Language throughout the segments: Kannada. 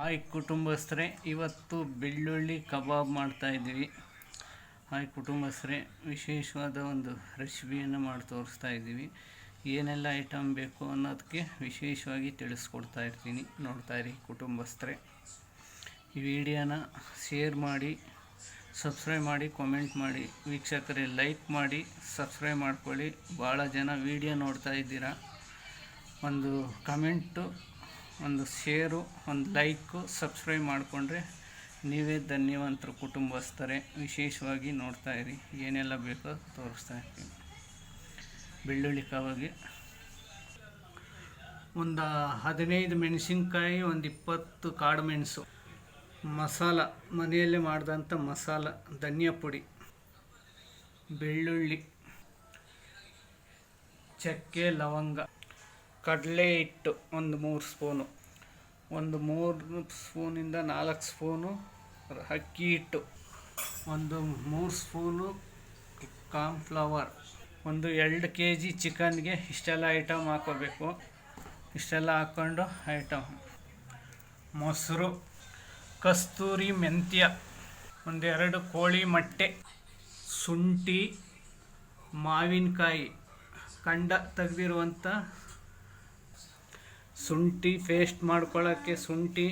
ಹಾಯ್ ಕುಟುಂಬಸ್ಥರೇ, ಇವತ್ತು ಬೆಳ್ಳುಳ್ಳಿ ಕಬಾಬ್ ಮಾಡ್ತಾಯಿದ್ದೀವಿ ಹಾಯ್ ಕುಟುಂಬಸ್ಥರೇ, ವಿಶೇಷವಾದ ಒಂದು ರೆಸಿಪಿಯನ್ನು ಮಾಡಿ ತೋರಿಸ್ತಾ ಇದ್ದೀವಿ. ಏನೆಲ್ಲ ಐಟಮ್ ಬೇಕು ಅನ್ನೋದಕ್ಕೆ ವಿಶೇಷವಾಗಿ ತಿಳಿಸ್ಕೊಡ್ತಾ ಇರ್ತೀನಿ. ನೋಡ್ತಾಯಿರಿ ಕುಟುಂಬಸ್ಥರೇ. ಈ ವಿಡಿಯೋನ ಶೇರ್ ಮಾಡಿ, ಸಬ್ಸ್ಕ್ರೈಬ್ ಮಾಡಿ ಕಾಮೆಂಟ್ ಮಾಡಿ. ವೀಕ್ಷಕರೇ ಲೈಕ್ ಮಾಡಿ, ಸಬ್ಸ್ಕ್ರೈಬ್ ಮಾಡ್ಕೊಳ್ಳಿ. ಭಾಳ ಜನ ವಿಡಿಯೋ ನೋಡ್ತಾ ಇದ್ದೀರಾ. ಒಂದು ಕಮೆಂಟು ಒಂದು ಶೇರು, ಒಂದು ಲೈಕು, ಸಬ್ಸ್ಕ್ರೈಬ್ ಮಾಡಿಕೊಂಡ್ರೆ ನೀವೇ ಧನ್ಯವಂತರು ಕುಟುಂಬಸ್ಥರೇ ವಿಶೇಷವಾಗಿ ನೋಡ್ತಾ ಇರಿ. ಏನೆಲ್ಲ ಬೇಕೋ ತೋರಿಸ್ತಾ ಇರ್ತೀನಿ. ಬೆಳ್ಳುಳ್ಳಿ ಕಾವಾಗಿ. ಒಂದು ಹದಿನೈದು ಮೆಣಸಿನ್ಕಾಯಿ, ಒಂದು ಇಪ್ಪತ್ತು ಕಾಡು ಮೆಣಸು. ಮಸಾಲ, ಮನೆಯಲ್ಲೇ ಮಾಡಿದಂಥ ಮಸಾಲ, ಧನಿಯಾ ಪುಡಿ, ಬೆಳ್ಳುಳ್ಳಿ, ಚಕ್ಕೆ, ಲವಂಗ, ಕಡಲೆ ಹಿಟ್ಟು ಒಂದು ಮೂರು ಸ್ಪೂನು. ಒಂದು ಮೂರು ಸ್ಪೂನಿಂದ ನಾಲ್ಕು ಸ್ಪೂನು ಅಕ್ಕಿ ಹಿಟ್ಟು, ಒಂದು ಮೂರು ಸ್ಪೂನು ಕಾರ್ನ್ಫ್ಲವರ್, ಒಂದು ಎರಡು ಕೆ ಜಿ ಚಿಕನ್ಗೆ ಇಷ್ಟೆಲ್ಲ ಐಟಮ್ ಹಾಕೋಬೇಕು ಇಷ್ಟೆಲ್ಲ ಹಾಕ್ಕೊಂಡು ಐಟಮ್. ಮೊಸರು, ಕಸ್ತೂರಿ ಮೆಂತ್ಯ, ಒಂದೆರಡು ಕೋಳಿ ಮೊಟ್ಟೆ, ಶುಂಠಿ, ಮಾವಿನಕಾಯಿ, ಕಂಡ ತೆಗೆದಿರುವಂಥ ಶುಂಠಿ ಪೇಸ್ಟ್ ಮಾಡ್ಕೊಳ್ಳೋಕ್ಕೆ ಶುಂಠಿ,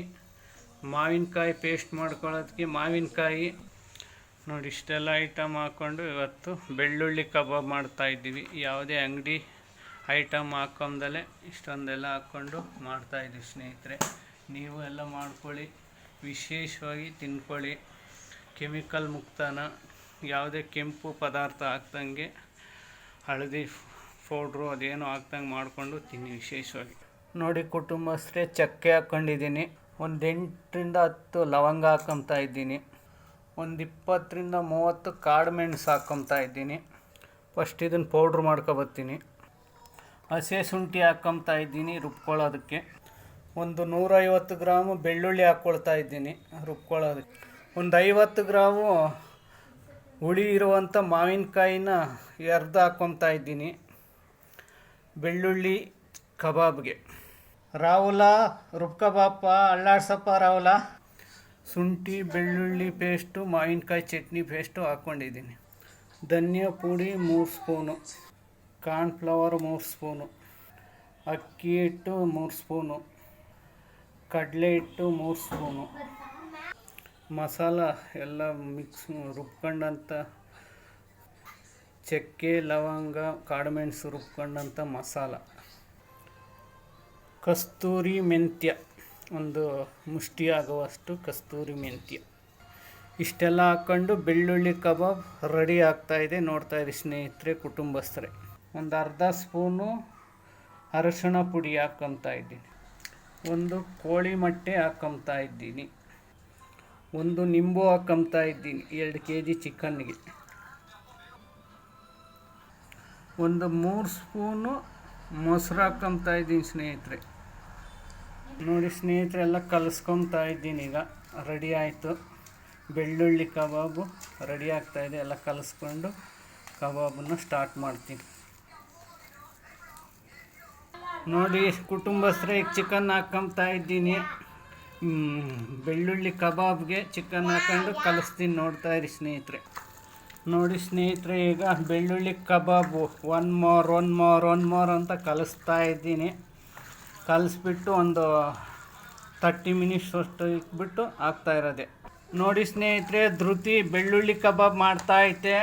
ಮಾವಿನಕಾಯಿ ಪೇಸ್ಟ್ ಮಾಡ್ಕೊಳ್ಳೋದಕ್ಕೆ ಮಾವಿನಕಾಯಿ. ನೋಡಿ, ಇಷ್ಟೆಲ್ಲ ಐಟಮ್ ಹಾಕ್ಕೊಂಡು ಇವತ್ತು ಬೆಳ್ಳುಳ್ಳಿ ಕಬಾಬ್ ಮಾಡ್ತಾಯಿದ್ದೀವಿ ಯಾವುದೇ ಅಂಗಡಿ ಐಟಮ್ ಹಾಕೊಂದಲೇ ಇಷ್ಟೊಂದೆಲ್ಲ ಹಾಕ್ಕೊಂಡು ಮಾಡ್ತಾಯಿದ್ದೀವಿ ಸ್ನೇಹಿತರೆ. ನೀವು ಎಲ್ಲ ಮಾಡ್ಕೊಳ್ಳಿ, ವಿಶೇಷವಾಗಿ ತಿನ್ಕೊಳ್ಳಿ. ಕೆಮಿಕಲ್ ಮುಕ್ತನ, ಯಾವುದೇ ಕೆಂಪು ಪದಾರ್ಥ ಹಾಕ್ದಂಗೆ ಹಳದಿ ಪೌಡ್ರು ಅದೇನೋ ಹಾಕ್ದಂಗೆ ಮಾಡಿಕೊಂಡು ತಿನ್ನಿ ವಿಶೇಷವಾಗಿ. ನೋಡಿ ಕುಟುಂಬಸ್ಥರೇ, ಚಕ್ಕೆ ಹಾಕ್ಕೊಂಡಿದ್ದೀನಿ ಒಂದು ಎಂಟರಿಂದ ಹತ್ತು ಲವಂಗ ಹಾಕೊತಾ ಇದ್ದೀನಿ. ಒಂದು ಇಪ್ಪತ್ತರಿಂದ ಮೂವತ್ತು ಕಾಡು ಮೆಣಸು ಹಾಕೊತಾ ಇದ್ದೀನಿ. ಫಸ್ಟ್ ಇದನ್ನು ಪೌಡ್ರ್ ಮಾಡ್ಕೊಬತ್ತೀನಿ. ಹಸಿ ಶುಂಠಿ ಹಾಕೊತಾ ಇದ್ದೀನಿ ರುಬ್ಕೊಳ್ಳೋದಕ್ಕೆ. ಒಂದು ನೂರೈವತ್ತು ಗ್ರಾಮು ಬೆಳ್ಳುಳ್ಳಿ ಹಾಕ್ಕೊಳ್ತಾ ಇದ್ದೀನಿ ರುಬ್ಕೊಳ್ಳೋದಕ್ಕೆ. ಒಂದು ಐವತ್ತು ಗ್ರಾಮು ಹುಳಿ ಇರುವಂಥ ಮಾವಿನಕಾಯಿನ ಎರ್ದು ಹಾಕ್ಕೊತಾ ಇದ್ದೀನಿ. ಬೆಳ್ಳುಳ್ಳಿ ಕಬಾಬ್ಗೆ. ರಾಹುಲ ರುಬ್ಕಬಾಪ ಅಳ್ಳಾಡ್ಸಪ್ಪ ರಾಹುಲ. ಶುಂಠಿ, ಬೆಳ್ಳುಳ್ಳಿ ಪೇಸ್ಟು, ಮಾವಿನಕಾಯಿ ಚಟ್ನಿ ಪೇಸ್ಟು ಹಾಕ್ಕೊಂಡಿದ್ದೀನಿ. ಧನಿಯಾ ಪುಡಿ, ಮೂರು ಸ್ಪೂನು. ಕಾರ್ನ್ಫ್ಲವರ್, ಮೂರು ಸ್ಪೂನು. ಅಕ್ಕಿ ಹಿಟ್ಟು, ಮೂರು ಸ್ಪೂನು. ಕಡಲೆ ಹಿಟ್ಟು, ಮೂರು ಸ್ಪೂನು. ಮಸಾಲ ಎಲ್ಲ ಮಿಕ್ಸ್ ರುಬ್ಕೊಂಡಂಥ ಚಕ್ಕೆ, ಲವಂಗ ಕಾಳುಮೆಣಸು ರುಬ್ಕೊಂಡಂಥ ಮಸಾಲ. ಕಸ್ತೂರಿ ಮೆಂತ್ಯ. ಒಂದು ಮುಷ್ಟಿ ಆಗುವಷ್ಟು ಕಸ್ತೂರಿ ಮೆಂತ್ಯ. ಇಷ್ಟೆಲ್ಲ ಹಾಕ್ಕೊಂಡು ಬೆಳ್ಳುಳ್ಳಿ ಕಬಾಬ್ ರೆಡಿ ಆಗ್ತಾಯಿದೆ ನೋಡ್ತಾ ಇರಿ ಸ್ನೇಹಿತರೆ, ಕುಟುಂಬಸ್ಥರೇ. ಒಂದು ಅರ್ಧ ಸ್ಪೂನು ಅರಶಿಣ ಪುಡಿ ಹಾಕ್ಕೊತಾ ಇದ್ದೀನಿ. ಒಂದು ಕೋಳಿ ಮೊಟ್ಟೆ ಹಾಕ್ಕೊತಾ ಇದ್ದೀನಿ. ಒಂದು ನಿಂಬು ಹಾಕ್ಕೊತಾ ಇದ್ದೀನಿ. ಎರಡು ಕೆ ಜಿ ಚಿಕನ್ಗೆ ಒಂದು ಮೂರು ಸ್ಪೂನು ಮೊಸರು ಹಾಕ್ಕೊತಾ ಇದ್ದೀನಿ ಸ್ನೇಹಿತರೆ. ನೋಡಿ ಸ್ನೇಹಿತರೆಲ್ಲ ಕಲಿಸ್ಕೊತಾ ಇದ್ದೀನಿ ಈಗ. ರೆಡಿ ಆಯಿತು. ಬೆಳ್ಳುಳ್ಳಿ ಕಬಾಬು ರೆಡಿ ಆಗ್ತಾಯಿದೆ ಎಲ್ಲ ಕಲಿಸ್ಕೊಂಡು ಕಬಾಬನ್ನು ಸ್ಟಾರ್ಟ್ ಮಾಡ್ತೀನಿ. ನೋಡಿ ಕುಟುಂಬಸ್ಥರೇ, ಈಗ ಚಿಕನ್ ಹಾಕ್ಕೊತಾ ಇದ್ದೀನಿ. ಬೆಳ್ಳುಳ್ಳಿ ಕಬಾಬ್ಗೆ ಚಿಕನ್ ಹಾಕೊಂಡು ಕಲಿಸ್ತೀನಿ ನೋಡ್ತಾ ಸ್ನೇಹಿತರೆ. ನೋಡಿ ಸ್ನೇಹಿತರೆ, ಈಗ ಬೆಳ್ಳುಳ್ಳಿ kebab one more one more one more ಅಂತ ಕಲಿಸ್ತಾ ಇದ್ದೀನಿ. ಕಲಿಸ್ಬಿಟ್ಟು ಒಂದು ತರ್ಟಿ ಮಿನಿಟ್ಸ್ ಅಷ್ಟು ಇಟ್ಬಿಟ್ಟು ಆಗ್ತಾ ಇರೋದೆ. ನೋಡಿ ಸ್ನೇಹಿತರೆ ಧೃತಿ ಬೆಳ್ಳುಳ್ಳಿ ಕಬಾಬ್ ಮಾಡ್ತಾ ಐತೆ.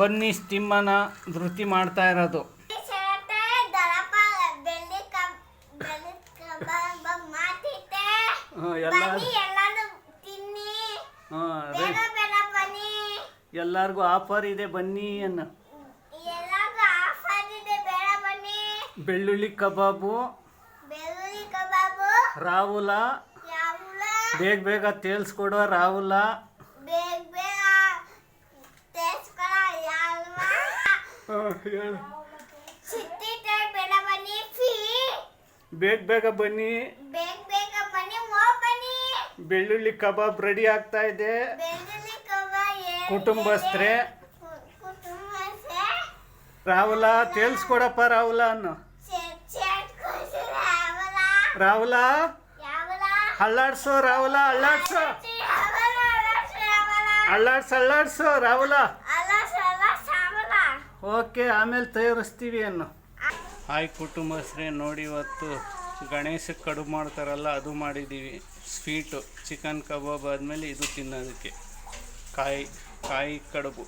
ಬನ್ನಿ ಸ್ಟಿಮ್ಮನ ಧೃತಿ ಮಾಡ್ತಾ ಇರೋದು. ಎಲ್ಲರಿಗೂ ಆಫರ್ ಇದೆ ಬನ್ನಿ ಅನ್ನ. ಬೆಳ್ಳುಳ್ಳಿ ಕಬಾಬು ರಾಹುಲ ಬೇಗ ಬೇಗ ತೇಲ್ಸ್ಕೊಡೋ ರಾಹುಲ. ಬೇಗ ಬೇಗ ಬನ್ನಿ ಬೆಳ್ಳುಳ್ಳಿ ಕಬಾಬ್ ರೆಡಿ ಆಗ್ತಾ ಇದೆ. ಕುಟುಂಬಸ್ಥರೇ. ರಾಹುಲ ತೇಲ್ಸ್ಕೊಡಪ್ಪ ರಾಹುಲ ಅನ್ನು ರಾಹುಲ? ಅಳ್ಳಾಡ್ಸೋ ಅಲ್ಲಾಡ್ಸು ರಾಹುಲ ಅಳ್ಳಾಡ್ಸೋ. ಅಳ್ಳಾಡ್ಸ ಅಳ್ಳಾಡ್ಸೋ ಅವಲ ಅಲ್ಲಾಡ್ಸು ಅಲ್ಲಾಡ್ಸು ರಾಹುಲ. ಓಕೆ ಆಮೇಲೆ ತಯಾರಿಸ್ತೀವಿ ಅನ್ನು. ಹಾಯ್ ಕುಟುಂಬಸ್ರೆ ನೋಡಿ ಇವತ್ತು ಗಣೇಶ ಕಡುಬು ಮಾಡ್ತಾರಲ್ಲ ಅದು ಮಾಡಿದ್ದೀವಿ. ಸ್ವೀಟು ಚಿಕನ್ ಕಬಾಬ್ ಆದಮೇಲೆ ಇದು ತಿನ್ನೋದಕ್ಕೆ. ಕಾಯಿ ಕಾಯಿ ಕಡುಬು.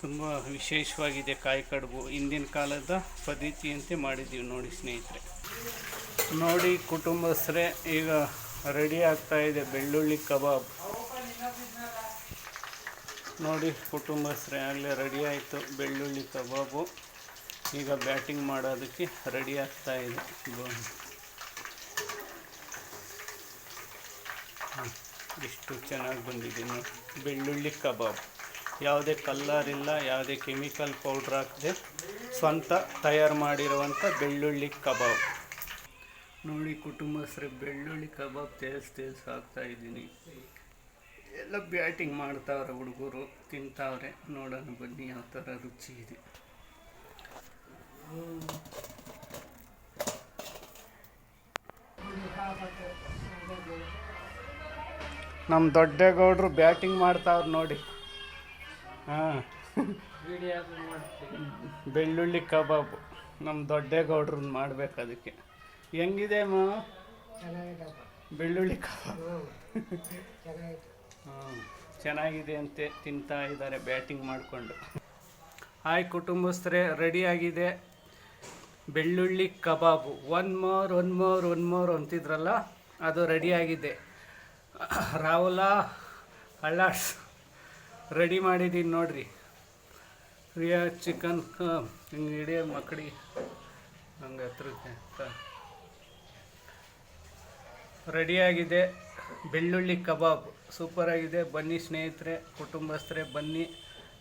ತುಂಬ ವಿಶೇಷವಾಗಿದೆ ಕಾಯಿ ಕಡುಬು. ಹಿಂದಿನ ಕಾಲದ ಪದ್ಧತಿಯಂತೆ ಮಾಡಿದ್ದೀವಿ ನೋಡಿ ಸ್ನೇಹಿತರೆ. ನೋಡಿ ಕುಟುಂಬಸ್ಥರೇ, ಈಗ ರೆಡಿ ಆಗ್ತಾ ಇದೆ ಬೆಳ್ಳುಳ್ಳಿ ಕಬಾಬ್. ನೋಡಿ ಕುಟುಂಬಸ್ಥರೇ, ಆಗಲೇ ರೆಡಿ ಆಯಿತು ಬೆಳ್ಳುಳ್ಳಿ ಕಬಾಬು. ಈಗ ಬ್ಯಾಟಿಂಗ್ ಮಾಡೋದಕ್ಕೆ ರೆಡಿ ಆಗ್ತಾ ಇದೆ. ಇಷ್ಟು ಚೆನ್ನಾಗಿ ಬಂದಿದೆ ನೋಡಿ, ಬೆಳ್ಳುಳ್ಳಿ ಕಬಾಬ್. ಯಾವುದೇ ಕಲ್ಲರ್ ಇಲ್ಲ, ಯಾವುದೇ ಕೆಮಿಕಲ್ ಪೌಡ್ರ್ ಹಾಕದೆ ಸ್ವಂತ ತಯಾರು ಮಾಡಿರುವಂಥ ಬೆಳ್ಳುಳ್ಳಿ ಕಬಾಬ್. ನೋಡಿ ಕುಟುಂಬಸ್ಥರು ಬೆಳ್ಳುಳ್ಳಿ ಕಬಾಬ್ ತೇಸ್ ತೇಸ್ ಹಾಕ್ತಾ ಇದ್ದೀನಿ. ಎಲ್ಲ ಬ್ಯಾಟಿಂಗ್ ಮಾಡ್ತಾವ್ರೆ ಹುಡುಗರು ತಿಂತಾವ್ರೆ. ನೋಡೋಣ ಬನ್ನಿ ಯಾವ ಥರ ರುಚಿ ಇದೆ. ನಮ್ಮ ದೊಡ್ಡೇಗೌಡರು ಬ್ಯಾಟಿಂಗ್ ಮಾಡ್ತಾವ್ರೆ ನೋಡಿ. ಹಾಂ. ಬೆಳ್ಳುಳ್ಳಿ ಕಬಾಬ್. ನಮ್ಮ ದೊಡ್ಡೇಗೌಡ್ರನ್ನ ಮಾಡ್ಬೇಕು ಅದಕ್ಕೆ. ಹೆಂಗಿದೆ ಮಾ ಬೆಳ್ಳುಳ್ಳಿ ಕಬಾಬ್ ಹ್ಮ್. ಚೆನ್ನಾಗಿದೆ ಅಂತೆ ತಿಂತಾ ಇದ್ದಾರೆ ಬ್ಯಾಟಿಂಗ್ ಮಾಡಿಕೊಂಡು. ಹಾಯ್ ಕುಟುಂಬಸ್ಥರೇ ರೆಡಿ ಆಗಿದೆ? ಬೆಳ್ಳುಳ್ಳಿ kebab. One more one more one more ಅಂತಿದ್ರಲ್ಲ ಅದು ರೆಡಿ ಆಗಿದೆ. ರಾಹುಲ ಅಳ್ಳಾಡ್ಸ್ ರೆಡಿ ಮಾಡಿದ್ದೀನಿ ನೋಡ್ರಿ. ರಿಯಾ ಚಿಕನ್ ಹಿಂಗೆ ಹಿಡಿಯೋ ಮಕ್ಕಳಿ ಹಂಗೆ ಹತ್ರಕ್ಕೆ ರೆಡಿಯಾಗಿದೆ. ಬೆಳ್ಳುಳ್ಳಿ ಕಬಾಬ್ ಸೂಪರಾಗಿದೆ ಬನ್ನಿ ಸ್ನೇಹಿತರೆ, ಕುಟುಂಬಸ್ಥರೆ, ಬನ್ನಿ.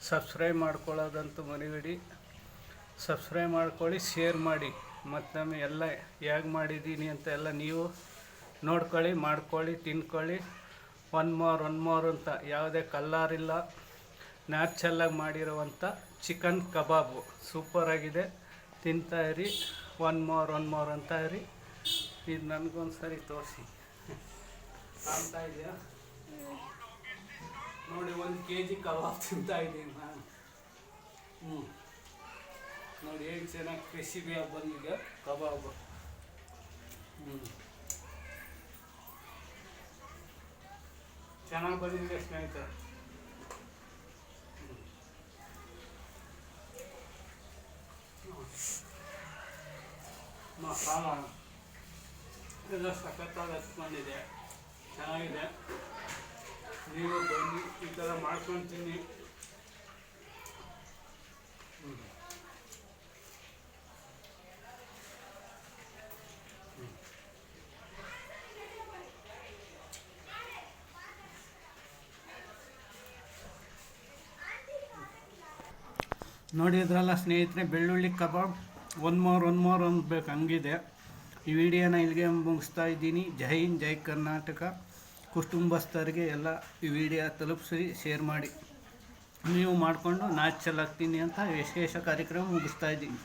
ಸಬ್ಸ್ಕ್ರೈಬ್ ಮಾಡ್ಕೊಳ್ಳೋದಂತೂ ಮರಿಬೇಡಿ. ಸಬ್ಸ್ಕ್ರೈಬ್ ಮಾಡ್ಕೊಳ್ಳಿ, ಶೇರ್ ಮಾಡಿ. ಮತ್ತೊಮ್ಮೆ ಎಲ್ಲ ಹೇಗೆ ಮಾಡಿದ್ದೀನಿ ಅಂತ ಎಲ್ಲ ನೀವು ನೋಡ್ಕೊಳ್ಳಿ, ಮಾಡ್ಕೊಳ್ಳಿ, ತಿನ್ಕೊಳ್ಳಿ. ಒನ್ ಮೋರ್ ಒನ್ ಮೋರ್ ಅಂತ ಯಾವುದೇ ಕಲ್ಲಾರಿಲ್ಲ. ನ್ಯಾಚುರಲ್ಲಾಗಿ ಮಾಡಿರುವಂಥ ಚಿಕನ್ ಕಬಾಬು ಸೂಪರಾಗಿದೆ ತಿಂತಾ ಇರಿ. ಒನ್ ಮೋರ್ ಒನ್ ಮೋರ್ ಅಂತ ಇರಿ. ಇದು ನನಗೊಂದು ಸರಿ ತೋರಿಸಿ. ಕಾಣ್ತಾ ಇದೆಯಾ ನೋಡಿ ಒಂದು ಕೆ ಜಿ ಕಬಾಬ್ ತಿಂತಾ ಇದ್ದೀನಿ ನಾನು. ಹ್ಞೂ ನೋಡಿ ಹೇಗೆ ಚೆನ್ನಾಗಿ ಕ್ರಿಸಿಬಿಯಾಗಿ ಬಂದಿದೆ ಕಬಾಬ್. ಹ್ಞೂ ಚೆನ್ನಾಗಿ ಬಂದಿದೆ ಸ್ನೇಹಿತರೆ. ಹ್ಮ್. ಮಸಾಲ. ಎಲ್ಲ ಸಖತ್ತಾಗಿ ಹಚ್ಕೊಂಡಿದೆ. ಚೆನ್ನಾಗಿದೆ ನೀವು ಬನ್ನಿ, ಈ ಥರ ಮಾಡ್ಕೊಂಡು ತಿನ್ನಿ. ನೋಡಿದ್ರಲ್ಲ ಸ್ನೇಹಿತರೆ, ಬೆಳ್ಳುಳ್ಳಿ kebab one more one more ಅನ್ಬೇಕು ಹಂಗಿದೆ ಈ ವಿಡಿಯೋನ ಇಲ್ಲಿಗೆ ಮುಗಿಸ್ತಾ ಇದ್ದೀನಿ. ಜೈ ಹಿಂದ್, ಜೈ ಕರ್ನಾಟಕ. ಕುಟುಂಬಸ್ಥರಿಗೆ ಎಲ್ಲ ಈ ವಿಡಿಯೋ ತಲುಪಿಸಿ, ಶೇರ್ ಮಾಡಿ. ನೀವು ಮಾಡಿಕೊಂಡು ನಾಚಲಾಗ್ತೀನಿ ಅಂತ ವಿಶೇಷ ಕಾರ್ಯಕ್ರಮ ಮುಗಿಸ್ತಾ ಇದ್ದೀನಿ.